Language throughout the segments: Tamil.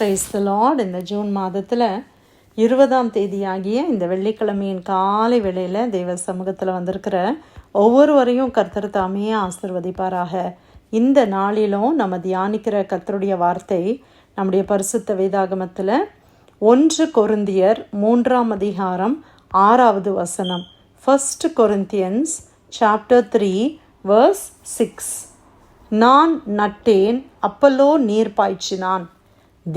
ப்ரைஸ் த லார்ட் இந்த ஜூன் மாதத்தில் இருபதாம் தேதியாகிய இந்த வெள்ளிக்கிழமையின் காலை வேளையில் தெய்வ சமூகத்தில் வந்திருக்கிற ஒவ்வொருவரையும் கர்த்தர் தாமே ஆசிர்வதிப்பாராக. இந்த நாளிலும் நம்ம தியானிக்கிற கர்த்தருடைய வார்த்தை நம்முடைய பரிசுத்த வேதாகமத்தில் ஒன்று கொருந்தியர் மூன்றாம் அதிகாரம் ஆறாவது வசனம். First Corinthians chapter three verse six நான் நட்டேன் அப்பல்லோ நீர் பாய்ச்சினான்.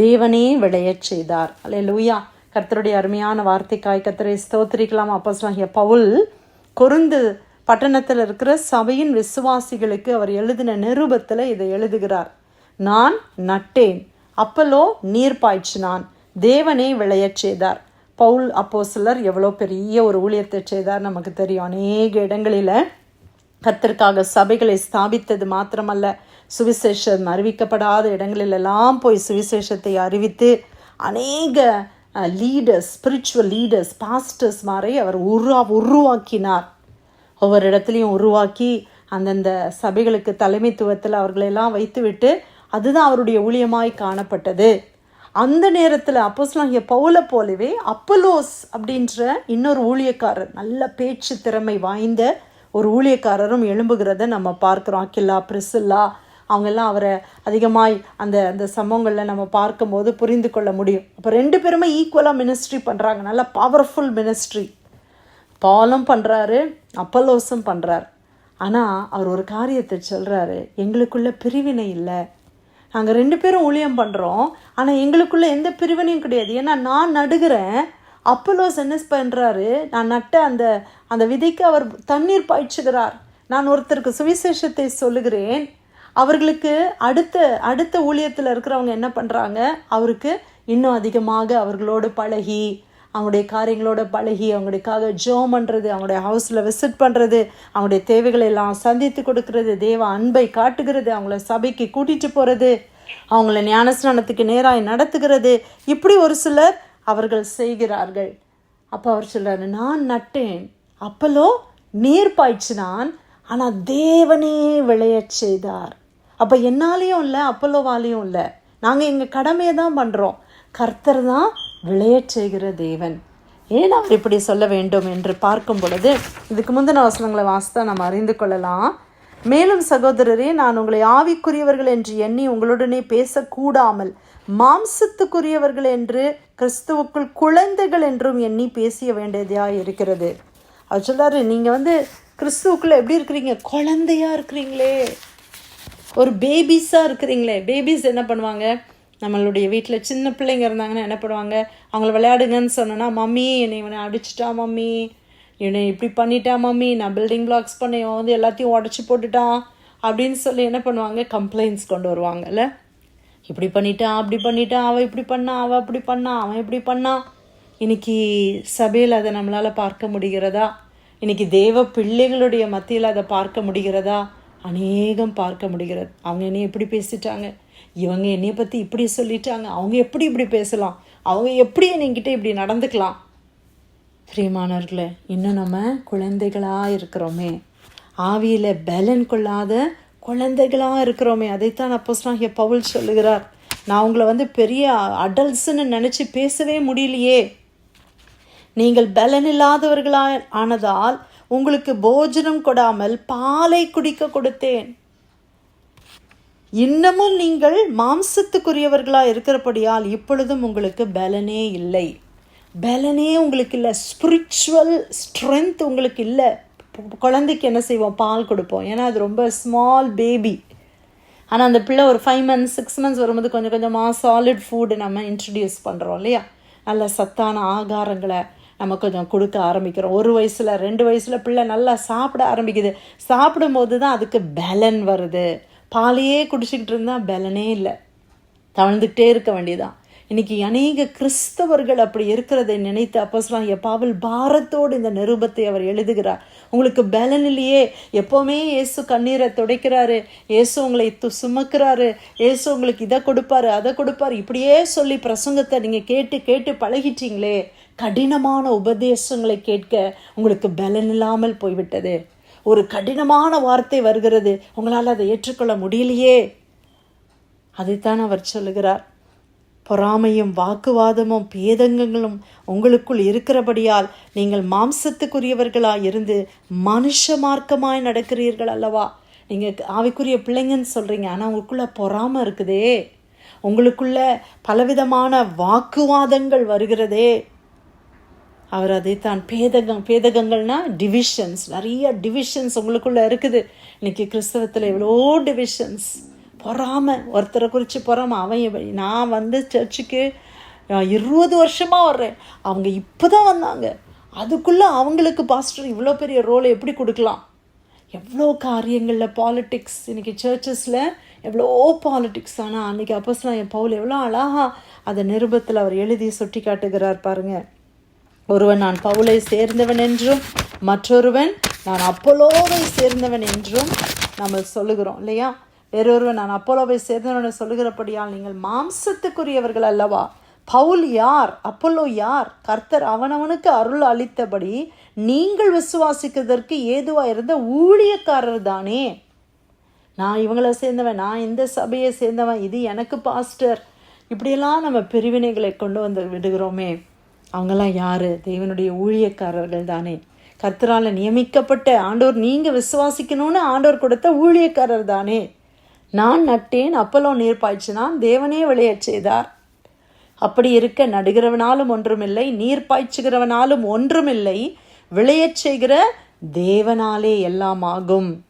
தேவனே விளையச் செய்தார். அல்ல லூயா கர்த்தருடைய அருமையான வார்த்தைக்காய் கர்த்தரை ஸ்தோத்திரிக்கலாம். ஆகிய பவுல் கொருந்து பட்டணத்தில் இருக்கிற சபையின் விசுவாசிகளுக்கு அவர் எழுதின நிருபத்தில் இதை எழுதுகிறார். நான் நட்டேன். அப்பலோ நீர் பாய்ச்சினான். தேவனே விளையச் செய்தார். பவுல் அப்போ சிலர் எவ்வளோ பெரிய ஒரு ஊழியத்தை செய்தார் நமக்கு தெரியும். அநேக இடங்களில் கர்த்தருக்காக சபைகளை ஸ்தாபித்தது மாத்திரமல்ல. சுவிசேஷம் அறிவிக்கப்படாத இடங்களிலெல்லாம் போய் சுவிசேஷத்தை அறிவித்து அநேக லீடர்ஸ் ஸ்பிரிச்சுவல் லீடர்ஸ் பாஸ்டர்ஸ் மாதிரி அவர் உருவா உருவாக்கினார். ஒவ்வொரு இடத்துலையும் உருவாக்கி அந்தந்த சபைகளுக்கு தலைமைத்துவத்தில் அவர்களெல்லாம் வைத்துவிட்டு அதுதான் அவருடைய ஊழியமாய் காணப்பட்டது. அந்த நேரத்தில் அப்போஸ்லாகிய பவுல போலவே அப்பலோஸ் அப்படின்ற இன்னொரு ஊழியக்காரர் நல்ல பேச்சு திறமை வாய்ந்த ஒரு ஊழியக்காரரும் எழும்புகிறத நம்ம பார்க்குறோம். அக்கில்லா பிரிசில்லா அவங்கெல்லாம் அவரை அதிகமாய் அந்த அந்த சம்பவங்களில் நம்ம பார்க்கும்போது புரிந்து கொள்ள முடியும். அப்போ ரெண்டு பேருமே ஈக்குவலாக மினிஸ்ட்ரி பண்ணுறாங்க நல்ல பவர்ஃபுல் மினிஸ்ட்ரி பாலும் பண்ணுறாரு அப்பலோஸும் பண்ணுறார் ஆனால் அவர் ஒரு காரியத்தை சொல்கிறாரு எங்களுக்குள்ள பிரிவினை இல்லை. நாங்கள் ரெண்டு பேரும் ஊழியம் பண்ணுறோம் ஆனால் எங்களுக்குள்ளே எந்த பிரிவினையும் கிடையாது. ஏன்னா நான் நடுகிறேன் அப்பலோஸ் என்ன பண்ணுறாரு நான் நட்ட அந்த அந்த விதைக்கு அவர் தண்ணீர் பாய்ச்சுகிறார். நான் ஒருத்தருக்கு சுவிசேஷத்தை சொல்லுகிறேன் அவர்களுக்கு அடுத்த அடுத்த ஊழியத்தில் இருக்கிறவங்க என்ன பண்ணுறாங்க அவருக்கு இன்னும் அதிகமாக அவர்களோடு பழகி அவங்களுடைய காரியங்களோட பழகி அவங்களுக்காக ஜோம் பண்ணுறது அவங்களுடைய ஹவுஸில் விசிட் பண்ணுறது அவங்களுடைய தேவைகளை எல்லாம் சந்தித்து கொடுக்கறது தேவ அன்பை காட்டுகிறது அவங்கள சபைக்கு கூட்டிகிட்டு போகிறது அவங்கள ஞானஸ்நானத்துக்கு நேராக நடத்துகிறது. இப்படி ஒரு சிலர் அவர்கள் செய்கிறார்கள். அப்போ அவர் சொல்கிறாரு நான் நட்டேன். அப்பலோ நீர் பாய்ச்சினான். ஆனால் தேவனே விளையச் செய்தார். அப்போ என்னாலேயும் இல்லை அப்பல்லோவாலையும் இல்லை. நாங்கள் எங்கள் கடமையை தான் பண்ணுறோம் கர்த்தர் தான் விளையச் செய்கிற தேவன். ஏன் அவர் இப்படி சொல்ல வேண்டும் என்று பார்க்கும் பொழுது இதுக்கு முந்தின வசனங்களை வாசித்தா நம்ம அறிந்து கொள்ளலாம். மேலும் சகோதரரே நான் உங்களை ஆவிக்குரியவர்கள் என்று எண்ணி உங்களுடனே பேசக்கூடாமல் மாம்சத்துக்குரியவர்கள் என்று கிறிஸ்துவுக்குள் குழந்தைகள் என்றும் எண்ணி பேசிய வேண்டியதாக இருக்கிறது. அவர் சொல்றாரு நீங்கள் வந்து கிறிஸ்துவுக்குள்ளே எப்படி இருக்கிறீங்க? குழந்தையாக இருக்கிறீங்களே. ஒரு பேபிஸாக இருக்கிறீங்களே பேபிஸ் என்ன பண்ணுவாங்க? நம்மளுடைய வீட்டில் சின்ன பிள்ளைங்க இருந்தாங்கன்னா என்ன பண்ணுவாங்க? அவங்கள விளையாடுங்கன்னு சொன்னோன்னா மம்மி என்னை இவனை அடிச்சிட்டா மம்மி. என்னை இப்படி பண்ணிட்டா மம்மி. நான் பில்டிங் பிளாக்ஸ் பண்ண வந்து எல்லாத்தையும் உடச்சி போட்டுட்டான். அப்படின்னு சொல்லி என்ன பண்ணுவாங்க? கம்ப்ளைண்ட்ஸ் கொண்டு வருவாங்கல்ல? இப்படி பண்ணிட்டான் அப்படி பண்ணிட்டான் அவள் இப்படி பண்ணா அவள் அப்படி பண்ணா அவன் இப்படி பண்ணான் இன்னைக்கு சபையில் அதை நம்மளால் பார்க்க முடிகிறதா? இன்னைக்கு தேவ பிள்ளைகளுடைய மத்தியில் அதை பார்க்க முடிகிறதா? அநேகம் பார்க்க முடிகிறது. அவங்க என்னை எப்படி பேசிட்டாங்க? இவங்க என்னையை பற்றி இப்படி சொல்லிட்டாங்க. அவங்க எப்படி இப்படி பேசலாம்? அவங்க எப்படி என்கிட்ட இப்படி நடந்துக்கலாம்? பிரியமானவர்களே இன்னும் நம்ம குழந்தைகளாக இருக்கிறோமே. ஆவியில் பலன் கொள்ளாத குழந்தைகளாக இருக்கிறோமே. அதைத்தான் அப்போ அப்போஸ்லாகிய பவுல் சொல்லுகிறார். நான் உங்களை வந்து பெரிய அடல்ட்ஸ்ன்னு நினச்சி பேசவே முடியலையே. நீங்கள் பலன் இல்லாதவர்களா ஆனதால் உங்களுக்கு போஜனம் கொடாமல் பாலை குடிக்க கொடுத்தேன். இன்னமும் நீங்கள் மாம்சத்துக்குரியவர்களாக இருக்கிறபடியால் இப்பொழுதும் உங்களுக்கு பலனே இல்லை. பலனே உங்களுக்கு இல்லை. ஸ்பிரிச்சுவல் ஸ்ட்ரென்த் உங்களுக்கு இல்லை. குழந்தைக்கு என்ன செய்வோம்? பால் கொடுப்போம். ஏன்னா அது ரொம்ப ஸ்மால் பேபி ஆனால் அந்த பிள்ளை ஒரு ஃபைவ் மந்த்ஸ் சிக்ஸ் மந்த்ஸ் வரும்போது கொஞ்சம் கொஞ்சமாக சாலிட் ஃபுட்டு நம்ம இன்ட்ரடியூஸ் பண்ணுறோம் இல்லையா? நல்ல சத்தான ஆகாரங்களை நம்ம கொஞ்சம் கொடுக்க ஆரம்பிக்கிறோம். ஒரு வயசில் ரெண்டு வயசில் பிள்ளை நல்லா சாப்பிட ஆரம்பிக்குது. சாப்பிடும்போது தான் அதுக்கு பலன் வருது. பாலையே குடிச்சிக்கிட்டு இருந்தால் பலனே இல்லை. தவழ்ந்துக்கிட்டே இருக்க வேண்டியதான் இன்னைக்கு அநேக கிறிஸ்தவர்கள் அப்படி இருக்கிறதை நினைத்து அப்போஸ்லாம் எப்பாவில் பாரத்தோடு இந்த நிருபத்தை அவர் எழுதுகிறார். உங்களுக்கு பலன் இல்லையே. எப்போவுமே இயேசு கண்ணீரை துடைக்கிறாரு. இயேசு உங்களை து சுமக்கிறாரு. இயேசு உங்களுக்கு இதை கொடுப்பாரு அதை கொடுப்பாரு. இப்படியே சொல்லி பிரசங்கத்தை நீங்கள் கேட்டு கேட்டு பழகிட்டீங்களே. கடினமான உபதேசங்களை கேட்க உங்களுக்கு பலன் இல்லாமல் போய்விட்டது. ஒரு கடினமான வார்த்தை வருகிறது. உங்களால் அதை ஏற்றுக்கொள்ள முடியலையே. அதைத்தான் அவர் சொல்லுகிறார். பொறாமையும் வாக்குவாதமும் பேதங்கங்களும் உங்களுக்குள் இருக்கிறபடியால் நீங்கள் மாம்சத்துக்குரியவர்களாக இருந்து மனுஷ மார்க்கமாய் நடக்கிறீர்கள் அல்லவா? நீங்கள் ஆவிக்குரிய பிள்ளைங்கன்னு சொல்கிறீங்க ஆனால் உங்களுக்குள்ளே பொறாமை இருக்குதே. உங்களுக்குள்ள பலவிதமான வாக்குவாதங்கள் வருகிறதே. அவர் அதைத்தான். பேதகம் பேதகங்கள்னால் டிவிஷன்ஸ் நிறைய டிவிஷன்ஸ் உங்களுக்குள்ளே இருக்குது. இன்றைக்கி கிறிஸ்தவத்தில் எவ்வளோ டிவிஷன்ஸ் பொறாமை ஒருத்தரை குறித்து பொறாமல் அவன் நான் வந்து சர்ச்சுக்கு இருபது வருஷமாக வர்றேன். அவங்க இப்போ தான் வந்தாங்க. அதுக்குள்ளே அவங்களுக்கு பாஸ்டர் இவ்வளோ பெரிய ரோலை எப்படி கொடுக்கலாம்? எவ்வளோ காரியங்களில் பாலிட்டிக்ஸ் இன்னைக்கு சர்ச்சஸில் எவ்வளோ பாலிட்டிக்ஸ் ஆனால் அன்றைக்கி அப்போஸ்லாம் என் பவுல் எவ்வளோ அழகா அதை நிருபத்தில் அவர் எழுதி சுட்டி காட்டுகிறார் பாருங்கள் ஒருவன் நான் பவுலை சேர்ந்தவன் என்றும் மற்றொருவன் நான் அப்போலோவை சேர்ந்தவன் என்றும் நம்ம சொல்லுகிறோம் இல்லையா? வேறொருவன் நான் அப்போலோவை சேர்ந்தவன் சொல்லுகிறபடியால் நீங்கள் மாம்சத்துக்குரியவர்கள் அல்லவா? பவுல் யார்? அப்போலோ யார்? கர்த்தர் அவனவனுக்கு அருள் அளித்தபடி நீங்கள் விசுவாசிக்கிறதற்கு ஏதுவாக இருந்த ஊழியக்காரர் தானே? நான் இவங்களை சேர்ந்தவன் நான் இந்த சபையை சேர்ந்தவன் இது எனக்கு பாஸ்டர். இப்படியெல்லாம் நம்ம பிரிவினைகளை கொண்டு வந்து விடுகிறோமே. அவங்கெல்லாம் யாரு? தேவனுடைய ஊழியக்காரர்கள் தானே. கர்த்தரால் நியமிக்கப்பட்ட ஆண்டோர் நீங்கள் விசுவாசிக்கணும்னு ஆண்டோர் கொடுத்த ஊழியக்காரர் தானே. நான் நட்டேன் அப்பலோ நீர் பாய்ச்சினான் தேவனே விளையச் செய்தார். அப்படி இருக்க நடுகிறவனாலும் ஒன்றுமில்லை நீர் பாய்ச்சுகிறவனாலும் ஒன்றுமில்லை விளையச் செய்கிற தேவனாலே எல்லாம் ஆகும்.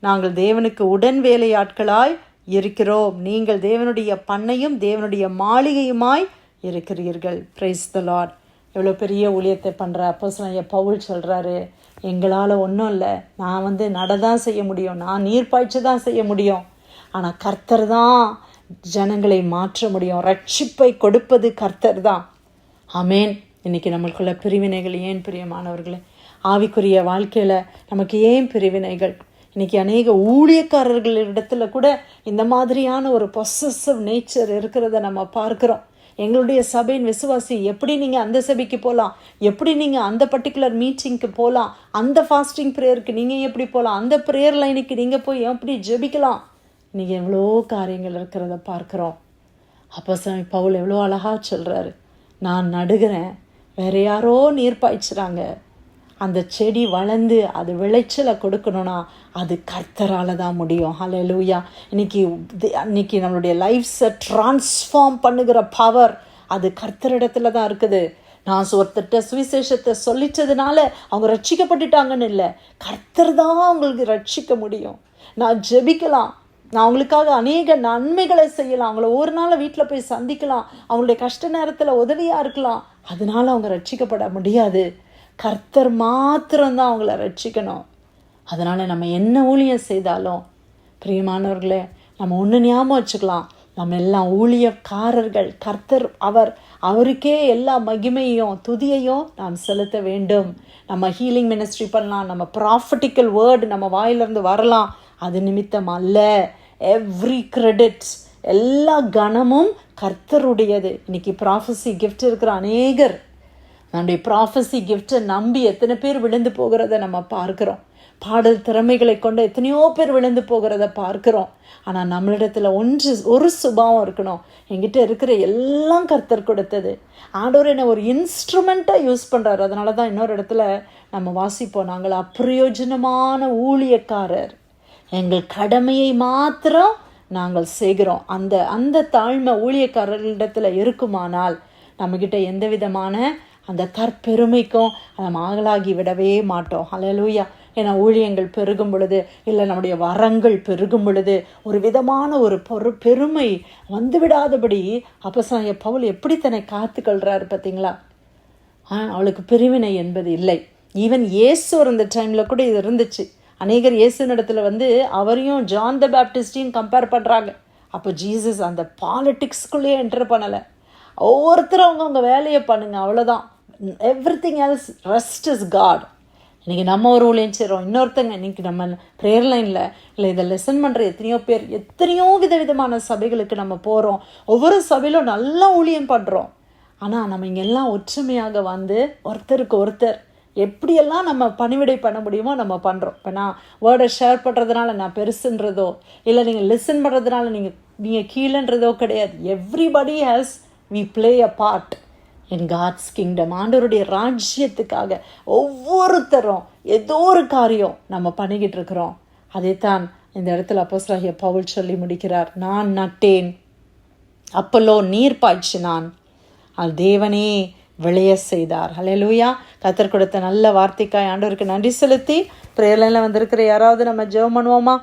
நாங்கள் தேவனுக்கு உடன் வேலையாட்களாய் இருக்கிறோம். நீங்கள் தேவனுடைய பண்ணையும் தேவனுடைய மாளிகையுமாய் இருக்கிறீர்கள். பிரைஸ் த லார்ட் எவ்வளோ பெரிய ஊழியத்தை பண்ணுற அப்போ பவுல் சொல்கிறாரு எங்களால் ஒன்றும் இல்லை. நான் வந்து நட தான் செய்ய முடியும். நான் நீர் பாய்ச்சி தான் செய்ய முடியும். ஆனால் கர்த்தர் தான் ஜனங்களை மாற்ற முடியும். ரட்சிப்பை கொடுப்பது கர்த்தர் தான். அமேன் இன்னைக்கு நம்மளுக்குள்ள பிரிவினைகள் ஏன் பிரியமானவர்களே? ஆவிக்குரிய வாழ்க்கையில் நமக்கு ஏன் பிரிவினைகள்? இன்றைக்கி அநேக ஊழியக்காரர்களிடத்தில் கூட இந்த மாதிரியான ஒரு பொசசிவ் நேச்சர் இருக்கிறத நம்ம பார்க்குறோம். எங்களுடைய சபையின் விசுவாசி எப்படி நீங்கள் அந்த சபைக்கு போகலாம் எப்படி நீங்கள் அந்த பர்டிகுலர் மீட்டிங்க்கு போகலாம் அந்த ஃபாஸ்டிங் ப்ரேயருக்கு நீங்கள் எப்படி போகலாம் அந்த ப்ரேயர் லைனுக்கு நீங்கள் போய் எப்படி ஜெபிக்கலாம்? நீங்கள் எவ்வளோ காரியங்கள் இருக்கிறத பார்க்குறோம். அப்போ சாமி பவுல் எவ்வளோ அழகாக சொல்கிறாரு நான் நடுகிறேன். வேற யாரோ நீர் பாய்ச்சுறாங்க. அந்த செடி வளர்ந்து அது விளைச்சலை கொடுக்கணும்னா அது கர்த்தரால தான் முடியும். ஹalleluya இன்னைக்கு இன்னைக்கு நம்மளுடைய லைஃப்ஸை ட்ரான்ஸ்ஃபார்ம் பண்ணுகிற பவர் அது கர்த்தரிடத்துல தான் இருக்குது. நான் ஒருத்தர்கிட்ட சுவிசேஷத்தை சொல்லிட்டதுனால அவங்க ரட்சிக்கப்பட்டுட்டாங்கன்னு இல்லை. கர்த்தர் தான் அவங்களுக்கு ரட்சிக்க முடியும். நான் ஜெபிக்கலாம். நான் அவங்களுக்காக அநேக நன்மைகளை செய்யலாம். அவங்கள ஒரு நாள் வீட்டில் போய் சந்திக்கலாம். அவங்களுடைய கஷ்ட நேரத்தில் உதவியாக இருக்கலாம். அதனால அவங்க ரட்சிக்கப்பட முடியாது. கர்த்தர் மாத்திரம்தான் அவங்கள ரட்சிக்கணும். அதனால் நம்ம என்ன ஊழியம் செய்தாலும் பிரியமானவர்களே நம்ம ஒன்று ஞாபகம் வச்சுக்கலாம். நம்ம எல்லாம் ஊழியக்காரர்கள் கர்த்தர் அவர் அவருக்கே எல்லா மகிமையும் துதியையும் நாம் செலுத்த வேண்டும். நம்ம ஹீலிங் மினிஸ்ட்ரி பண்ணலாம் நம்ம ப்ராஃபிட்டிக்கல் வேர்டு நம்ம வாயிலிருந்து வரலாம். அது நிமித்தம் அல்ல. எவ்ரி கிரெடிட்ஸ் எல்லா கணமும் கர்த்தருடையது. இன்னைக்கு ப்ராஃபஸி கிஃப்ட் இருக்கிற அநேகர். நம்முடைய ப்ராஃபஸி கிஃப்டை நம்பி எத்தனை பேர் விழுந்து போகிறத நம்ம பார்க்குறோம். பாடல் திறமைகளை கொண்டு எத்தனையோ பேர் விழுந்து போகிறத பார்க்குறோம். ஆனால் நம்மளிடத்துல ஒன்று ஒரு சுபாவம் இருக்கணும். எங்கிட்ட இருக்கிற எல்லாம் கர்த்தர் கொடுத்தது. ஆண்டோர் என்னை ஒரு இன்ஸ்ட்ருமெண்ட்டாக யூஸ் பண்ணுறாரு அதனால தான் இன்னொரு இடத்துல நம்ம வாசிப்போம். நாங்கள் அப்பிரயோஜனமான ஊழியக்காரர். எங்கள் கடமையை மாத்திரம் நாங்கள் செய்கிறோம். அந்த அந்த தாழ்மை ஊழியக்காரர்களிடத்தில் இருக்குமானால் நம்மக்கிட்ட எந்த விதமான அந்த தற்பெருமைக்கும் நம்ம ஆகலாகி விடவே மாட்டோம். ஹalleluya. ஏன்னா ஊழியங்கள் பெருகும் பொழுது இல்லை நம்முடைய வரங்கள் பெருகும் பொழுது ஒரு விதமான ஒரு பொரு பெருமை வந்துவிடாதபடி அப்பசாய அப்போ பவுல் எப்படி தன்னை காத்துக்கொள்கிறாரு பார்த்தீங்களா அவளுக்கு பிரிவினை என்பது இல்லை. ஈவன் இயேசு இருந்த டைமில் கூட இது இருந்துச்சு. அநேகர் இயேசுனிடத்துல வந்து அவரையும் ஜான் த பேப்டிஸ்டையும் கம்பேர் பண்ணுறாங்க அப்போ ஜீசஸ் அந்த பாலிட்டிக்ஸ்குள்ளேயே என்டர் பண்ணலை. ஒவ்வொருத்தரும் அவங்கவுங்க வேலையை பண்ணுங்க அவ்வளோதான் everything else rest is God இன்றைக்கி நம்ம ஒரு ஊழியம் செய்கிறோம் இன்னொருத்தங்க இன்னைக்கு நம்ம ப்ரேயர் லைனில் இல்லை இதை லெசன் பண்ணுற எத்தனையோ பேர் எத்தனையோ விதவிதமான சபைகளுக்கு நம்ம போகிறோம் ஒவ்வொரு சபையிலும் நல்லா ஊழியம் பண்ணுறோம் ஆனால் நம்ம இங்கே எல்லாம் ஒற்றுமையாக வந்து ஒருத்தருக்கு ஒருத்தர் எப்படியெல்லாம் நம்ம பணிவிடை பண்ண முடியுமோ நம்ம பண்ணுறோம் இப்போ நான் வேர்டை ஷேர் பண்ணுறதுனால நான் பெருசுன்றதோ இல்லை நீங்கள் லிசன் பண்ணுறதுனால நீங்கள் நீங்கள் கீழன்றதோ கிடையாது. Everybody has we play a part in God's kingdom ஆண்டவருடைய ராஜ்யத்துக்காக ஒவ்வொருத்தரும் ஏதோ ஒரு காரியம் நம்ம பண்ணிக்கிட்டு இருக்கிறோம். அதைத்தான் இந்த இடத்துல அப்போஸ்தலனாகிய பவுல் சொல்லி முடிக்கிறார். நான் நட்டேன். அப்பல்லோ நீர் பாய்ச்சினான் அது தேவனே விளைய செய்தார். ஹalleluya கத்தர் கொடுத்த நல்ல வார்த்தைக்காய் ஆண்டவருக்கு நன்றி செலுத்தி பிரேயர்லைனில் வந்திருக்கிற யாராவது நம்ம ஜெபம் பண்ணுவோமா?